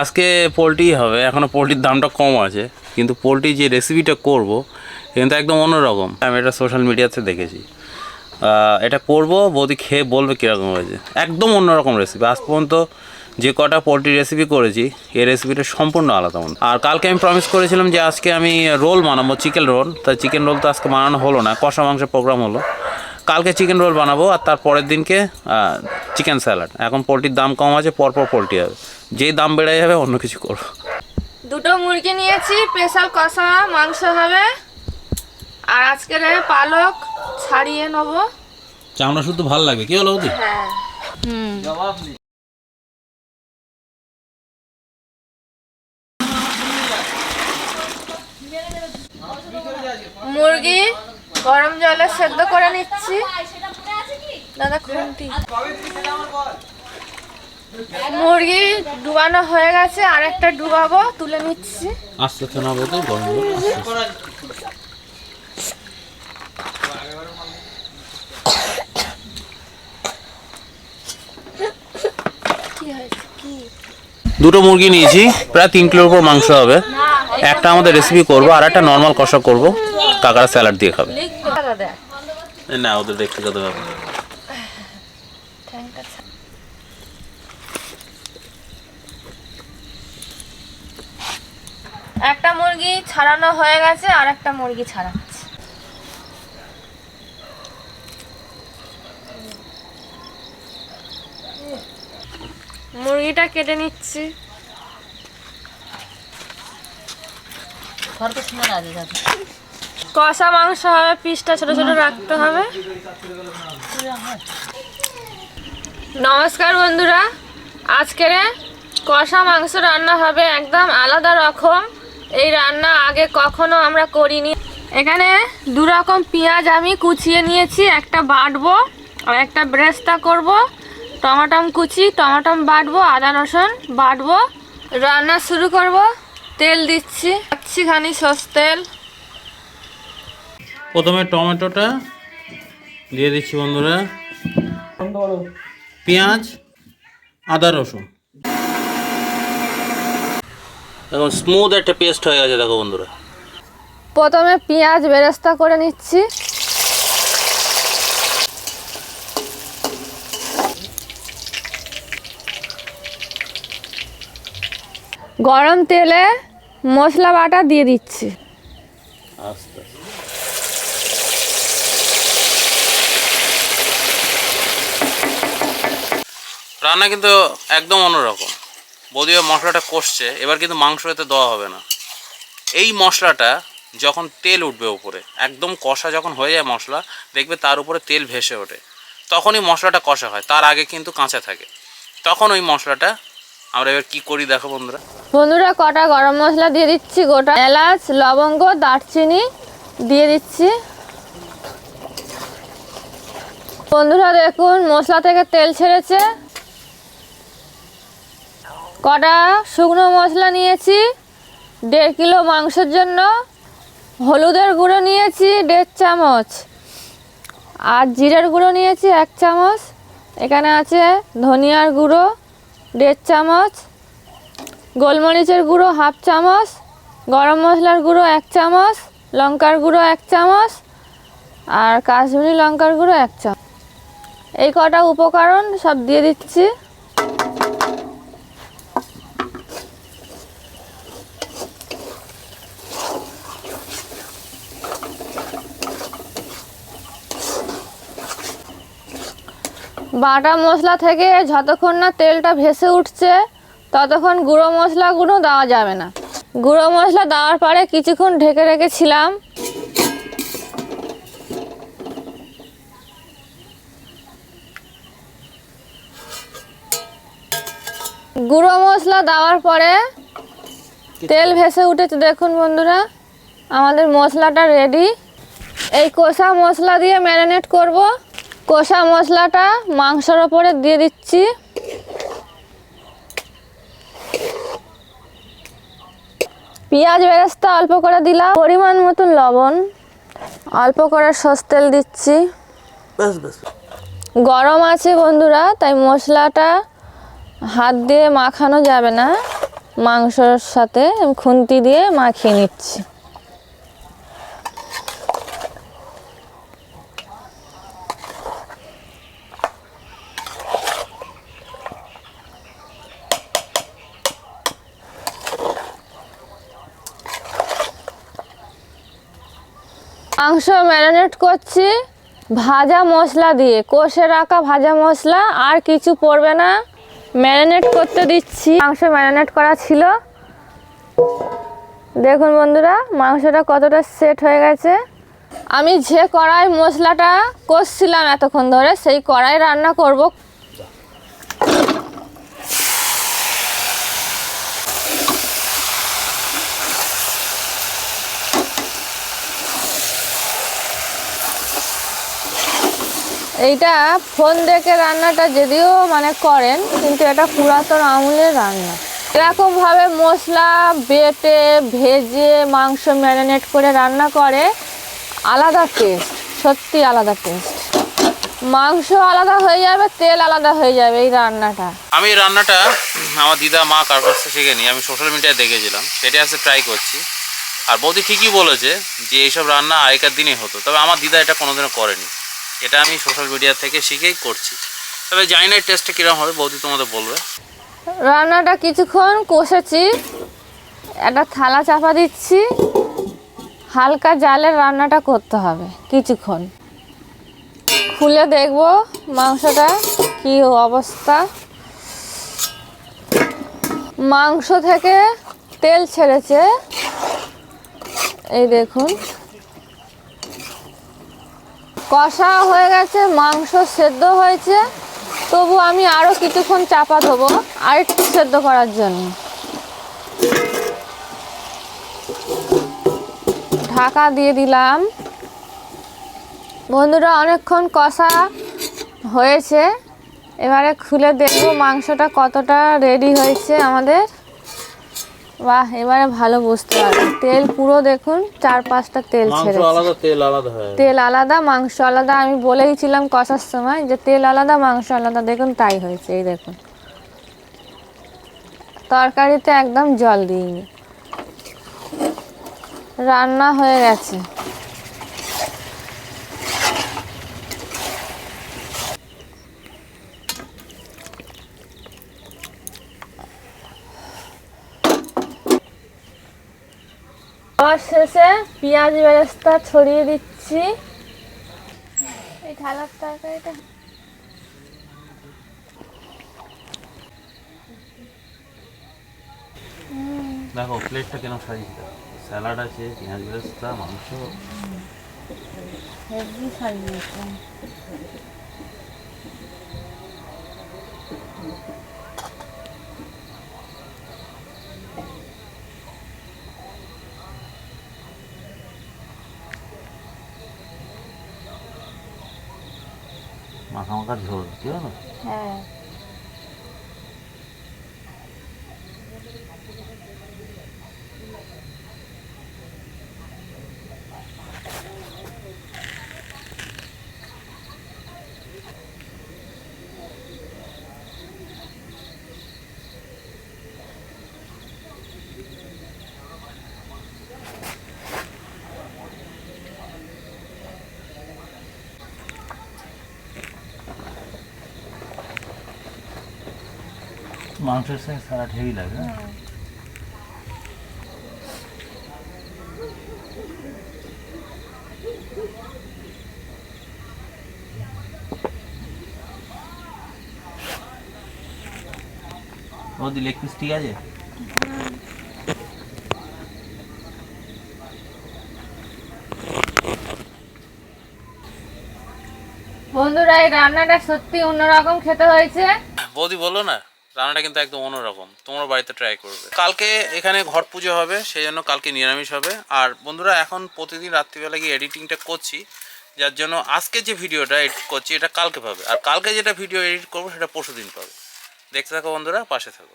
আজকে পোলট্রি হবে এখনও পোলট্রির দামটা কম আছে, কিন্তু পোলট্রি যে রেসিপিটা করব কিন্তু একদম অন্যরকম। আমি এটা সোশ্যাল মিডিয়াতে দেখেছি। এটা করব, বৌদি খেয়ে বলবে কীরকম হয়েছে। একদম অন্যরকম রেসিপি আজ পর্যন্ত যে কটা পোলট্রি রেসিপি করেছি, এই রেসিপিটা সম্পূর্ণ আলাদা মনে। আর কালকে আমি প্রমিস করেছিলাম যে আজকে আমি রোল বানাবো চিকেন রোল তাই চিকেন রোল তো আজকে বানানো হলো না, কষা মাংসের প্রোগ্রাম হলো। কালকে চিকেন রোল বানাবো আর তার পরের দিনকে চিকেন স্যালাড এখন পোলট্রির দাম কম আছে পরপর পোলট্রি হবে। যেই দাম বেড়ে যাবে অন্য কিছু করব। দুটো মুরগি নিয়েছি স্পেশাল কষা মাংস হবে। আর আজকের পালক ছাড়িয়ে নেব। চামড়া শুধু ভালো লাগবে কি হলো হ্যাঁ। হুম মুরগি গরম জলে সেদ্ধ করে নিচ্ছি। দাদা খুন্তি। মুরগি ডুবানো হয়ে গেছে আর একটা ডুবাবো তুলে নিচ্ছি। আস্তে আস্তে বলতো গরম দুটো মুরগি নিয়েছি প্রায় তিন কিলোর উপর মাংস হবে। একটা আমাদের রেসিপি করব আর একটা নর্মাল কষা করব। কাকারা স্যালাড দিয়ে খাবে। না ওদের ব্যক্তিগত ব্যাপার একটা মুরগি ছাড়ানো হয়ে গেছে আর একটা মুরগি ছাড়াচ্ছে। মুরগিটা কেটে নিচ্ছি। কষা মাংস হবে, পিসটা ছোট ছোট রাখতে হবে। নমস্কার বন্ধুরা, আজকের কষা মাংস রান্না হবে একদম আলাদা রকম। এই রান্না আগে কখনো আমরা করিনি। এখানে দু রকম পেঁয়াজ আমি কুচিয়ে নিয়েছি, একটা বাটবো আর একটা ব্রেস্তা করব। টমাটম কুচি, টমাটম বাটবো, আদা রসুন বাটবো। রান্না শুরু করব। তেল দিচ্ছি। একটুখানি খানি সস তেল। প্রথমে টমেটোটা দিয়ে দিচ্ছি বন্ধুরা। পেঁয়াজ আদা রসুন। এখন স্মুথ একটা পেস্ট হয়ে গেছে দেখো বন্ধুরা। প্রথমে পেঁয়াজ বেরেস্তা করে নিচ্ছি। গরম তেলে মশলা বাটা দিয়ে দিচ্ছি। রান্না কিন্তু একদম অন্যরকম। যদিও মশলাটা কষছে, এবার কিন্তু মাংস এতে দেওয়া হবে না। এই মশলাটা যখন তেল উঠবে উপরে, একদম কষা যখন হয়ে যায় মশলা, দেখবে তার উপরে তেল ভেসে ওঠে। তখনই মশলাটা কষা হয়, তার আগে কিন্তু কাঁচা থাকে। তখন ওই মশলাটা আমরা এবার কি করি দেখো বন্ধুরা। বন্ধুরা, কটা গরম মশলা দিয়ে দিচ্ছি, গোটা এলাচ, লবঙ্গ, দারচিনি দিয়ে দিচ্ছি। বন্ধুরা, দেখুন, মশলা থেকে তেল ছেড়েছে। কটা শুকনো মশলা নিয়েছি, দেড় কিলো মাংসের জন্য। হলুদের গুঁড়ো নিয়েছি, দেড় চামচ। আর জিরের গুঁড়ো নিয়েছি, এক চামচ। এখানে আছে ধনিয়ার গুঁড়ো। দেড় চামচ, গোলমরিচের গুঁড়ো হাফ চামচ, গরম মশলার গুঁড়ো এক চামচ, লঙ্কার গুঁড়ো এক চামচ আর কাশ্মীরি লঙ্কার গুঁড়ো এক চামচ। এই কটা উপকরণ সব দিয়ে দিচ্ছি। বাটা মশলা থেকে যতক্ষণ না তেলটা ভেসে উঠছে, ততক্ষণ গুঁড়ো মশলাগুলো দেওয়া যাবে না। গুঁড়ো মশলা দেওয়ার পরে কিছুক্ষণ ঢেকে রেখেছিলাম। গুঁড়ো মশলা দেওয়ার পরে তেল ভেসে উঠেছে, দেখুন বন্ধুরা, আমাদের মশলাটা রেডি এই কষা মশলা দিয়ে ম্যারিনেট করব। কষা মশলাটা মাংসের ওপরে দিয়ে দিচ্ছি। পেঁয়াজ বেরেস্তা অল্প করে দিলাম। পরিমাণ মতন লবণ অল্প করে সস তেল দিচ্ছি। গরম আছে বন্ধুরা তাই মশলাটা হাত দিয়ে মাখানো যাবে না। মাংসর সাথে খুন্তি দিয়ে মাখিয়ে নিচ্ছি। মাংস ম্যারিনেট করছি, ভাজা মশলা দিয়ে। কষে রাখা ভাজা মশলা, আর কিছু পড়বে না। ম্যারিনেট করতে দিচ্ছি। মাংস ম্যারিনেট করা ছিল। দেখুন বন্ধুরা, মাংসটা কতটা সেট হয়ে গেছে। আমি যে কড়াই মশলাটা কষছিলাম এতক্ষণ ধরে, সেই কড়াই রান্না করব এইটা ফোন দেখে রান্নাটা যদিও মানে করেন, কিন্তু এটা পুরাতন আমলের রান্না। এরকমভাবে মশলা, বেটে, ভেজে, মাংস ম্যারিনেট করে রান্না করে, আলাদা টেস্ট, সত্যি আলাদা টেস্ট। মাংস আলাদা হয়ে যাবে, তেল আলাদা হয়ে যাবে এই রান্নাটা। আমি রান্নাটা আমার দিদা, মা কার কাছ শিখে নিই। আমি সোশ্যাল মিডিয়ায় দেখেছিলাম, সেটা আজকে ট্রাই করছি। আর বৌদি ঠিকই বলেছে যে এইসব রান্না আগেকার দিনে হতো, তবে আমার দিদা এটা কোনোদিনও করেনি। এটা আমি সোশ্যাল মিডিয়া থেকে শিখেই করছি। তবে জানি না টেস্টটা কীরকম হবে, বৌদি তোমাদের বলবে। রান্নাটা কিছুক্ষণ কষেছি, একটা থালা চাপা দিচ্ছি, হালকা জালে রান্নাটা করতে হবে কিছুক্ষণ। খুলে দেখব মাংসটা কি অবস্থা। মাংস থেকে তেল ছেড়েছে। এই দেখুন। কষা হয়ে গেছে, মাংস সেদ্ধ হয়েছে। তবু আমি আরও কিছুক্ষণ চাপা দেবো আর একটু সেদ্ধ করার জন্য। ঢাকা দিয়ে দিলাম। বন্ধুরা, অনেকক্ষণ কষা হয়েছে। এবারে খুলে দেখব মাংসটা কতটা রেডি হয়েছে আমাদের। বাহ এবারে ভালো বুঝতে পারলাম তেল পুরো দেখুন চার পাঁচটা তেল ছেড়েছে। আলাদা তেল আলাদা হয়। তেল আলাদা মাংস আলাদা আমি বলেইছিলাম কষার সময় যে তেল আলাদা মাংস আলাদা দেখুন তাই হয়েছে এই দেখুন। তরকারিতে একদম জল দিইনি। রান্না হয়ে গেছে। খাওয়ার শেষে পেঁয়াজ বেরেস্তা ছড়িয়ে দিচ্ছি। এই ঢালার তরকারিটা। দেখো প্লেটটা কেন সাজিয়েছে স্যালাড আছে পেঁয়াজ বেরেস্তা মাংস। হেভি সাজিয়েছে মাখা মাখা ঝোল কি হলো হ্যাঁ মাংসের সঙ্গে সারা হেভি লাগে? ওদি লেগ পিস ঠিক আছে? বন্ধুরা এই রান্নাটা সত্যি অন্যরকম খেতে হয়েছে। বৌদি বলো না। রান্নাটা কিন্তু একদম অন্যরকম। তোমার বাড়িতে ট্রাই করবে। কালকে এখানে ঘট পুজো হবে, সেই জন্য কালকে নিরামিষ হবে। আর বন্ধুরা, এখন প্রতিদিন রাত্রিবেলা গিয়ে এডিটিংটা করছি, যার জন্য আজকে যে ভিডিওটা এডিট করছি, এটা কালকে পাবে। আর কালকে যেটা ভিডিও এডিট করব, সেটা পরশু দিন পাবে। দেখতে থাকো বন্ধুরা, পাশে থাকো।